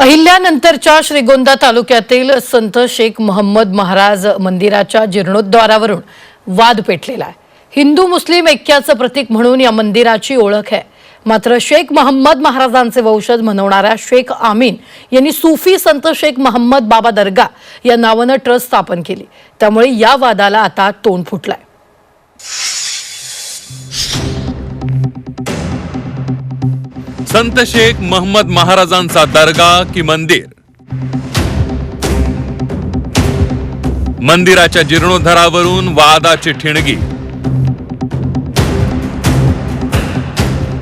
अहिल्यानंतरच्या श्रीगोंदा तालुक्यातील संत शेख मोहम्मद महाराज मंदिराच्या जीर्णोद्वारावरून वाद पेटलेला आहे. हिंदू मुस्लिम ऐक्याचं प्रतीक म्हणून या मंदिराची ओळख आहे. मात्र शेख मोहम्मद महाराजांचे वंशज म्हणवणाऱ्या शेख आमीन यांनी सुफी संत शेख महम्मद बाबा दर्गा या नावानं ट्रस्ट स्थापन केली. त्यामुळे या वादाला आता तोंड फुटलाय. संत शेख महम्मद महाराजांचा दर्गा की मंदिर. मंदिराच्या जीर्णोद्धारावरून वादाची ठिणगी.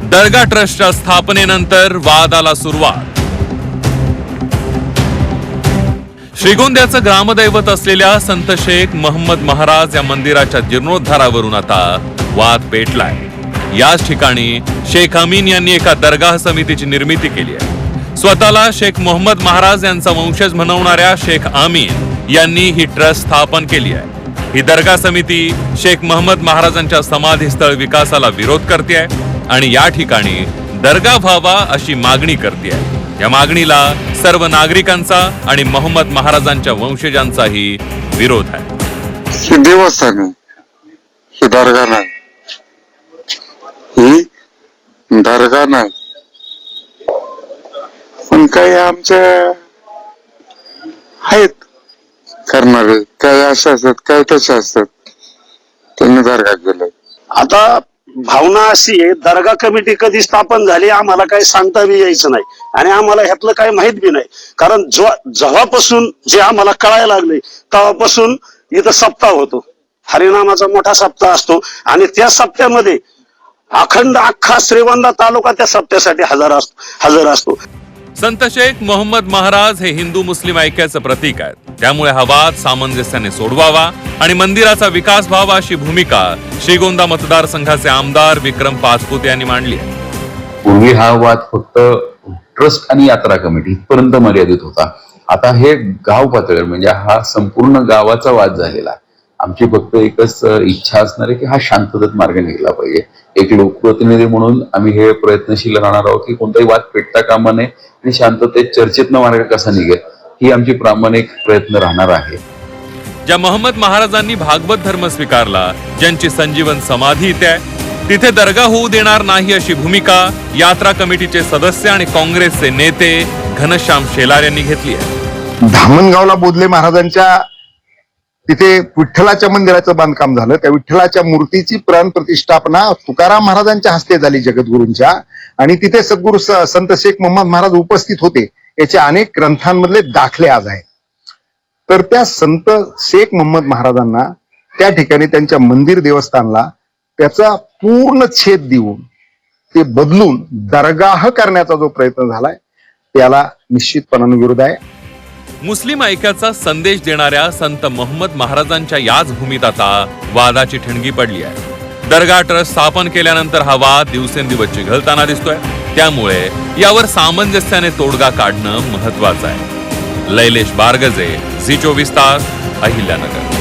दर्गा ट्रस्टच्या स्थापनेनंतर वादाला सुरुवात. श्रीगोंद्याचं ग्रामदैवत असलेल्या संत शेख महम्मद महाराज या मंदिराच्या जीर्णोद्धारावरून आता वाद पेटलाय. याच ठिकाणी शेख अमीन यांनी एका दरगाह समितीची निर्मिती केली आहे. स्वतःला शेख मोहम्मद महाराज यांचा वंशज म्हणवणाऱ्या शेख आमीन यांनी ही ट्रस्ट स्थापन केली आहे. ही दरगाह समिती शेख मोहम्मद महाराजांच्या समाधीस्थळ विकासाला विरोध करते आणि या ठिकाणी दर्गा व्हावा अशी मागणी करते या मागणीला सर्व नागरिकांचा आणि मोहम्मद महाराजांच्या वंशजांचाही विरोध आहे. ही देवस्थान ही दर्गा नाही ही दर्गा नाही पण काही आमच्या आहेत. करणारे. काही असं असतात काय तसं असतात. त्यांनी दर्गा केलं. आता भावना अशी आहे दर्गा कमिटी कधी स्थापन झाली आम्हाला काही सांगता बी यायचं नाही. आणि आम्हाला ह्यातलं काही माहीत बी नाही. कारण जो जेव्हापासून जे आम्हाला कळायला लागले तेव्हापासून इथं सप्ताह होतो. हरिनामाचा मोठा सप्ताह असतो. आणि त्या सप्त्यामध्ये अखंड अख्खा श्रीगोंदा तालुका त्या सप्त्यासाठी हजर असतो हजर असतो. संत शेख मोहम्मद महाराज हे हिंदू मुस्लिम ऐक्याचं प्रतीक आहेत. त्यामुळे हा वाद सामंजस्याने सोडवावा आणि मंदिराचा विकास व्हावा अशी भूमिका श्रीगोंदा मतदारसंघाचे आमदार विक्रम पाचपुते यांनी मांडली आहे. पूर्वी हा वाद फक्त ट्रस्ट आणि यात्रा कमिटी इथपर्यंत मर्यादित होता. आता हे गाव पातळीवर म्हणजे हा संपूर्ण गावाचा वाद झालेला आहे. आमची फक्त एकच इच्छा असणार आहे की हा शांततेत मार्ग निघला पाहिजे. एक लोकप्रतिनिधी म्हणून आम्ही हे प्रयत्नशील राहणार आहोत की कोणताही वाद पेटता कामा नये आणि शांततेत चर्चेतनं मार्ग कसा निघेल ही आमची प्रामाणिक प्रयत्न राहणार आहे. ज्या मोहम्मद महाराजांनी भागवत धर्म स्वीकारला ज्यांची संजीवन समाधी इथे आहे तिथे दर्गा होऊ देणार नाही अशी भूमिका यात्रा कमिटीचे सदस्य आणि काँग्रेसचे नेते घनश्याम शेलार यांनी घेतली आहे. धामणगावला बोधले महाराजांच्या तिथे विठ्ठलाच्या मंदिराचं बांधकाम झालं. त्या विठ्ठलाच्या मूर्तीची प्राण प्रतिष्ठापना तुकाराम महाराजांच्या हस्ते झाली जगद्गुरूंच्या. आणि तिथे सद्गुरू संत शेख मोहम्मद महाराज उपस्थित होते. याचे अनेक ग्रंथांमधले दाखले आज आहेत. तर त्या संत शेख मोहम्मद महाराजांना त्या ठिकाणी त्यांच्या मंदिर देवस्थानला त्याचा पूर्ण छेद देऊन ते बदलून दरगाह करण्याचा जो प्रयत्न झालाय त्याला निश्चितपणाने विरोध आहे. मुस्लिम ऐक्याचा संदेश देणाऱ्या संत मोहम्मद महाराजांच्या याच भूमीत आता वादाची ठिणगी पडली आहे. दर्गा ट्रस्ट स्थापन केल्यानंतर हा वाद दिवसेंदिवस चिघळताना दिसतोय. त्यामुळे यावर सामंजस्याने तोडगा काढणं महत्वाचं आहे. लैलेश बारगजे झी चोवीस तास अहिल्यानगर.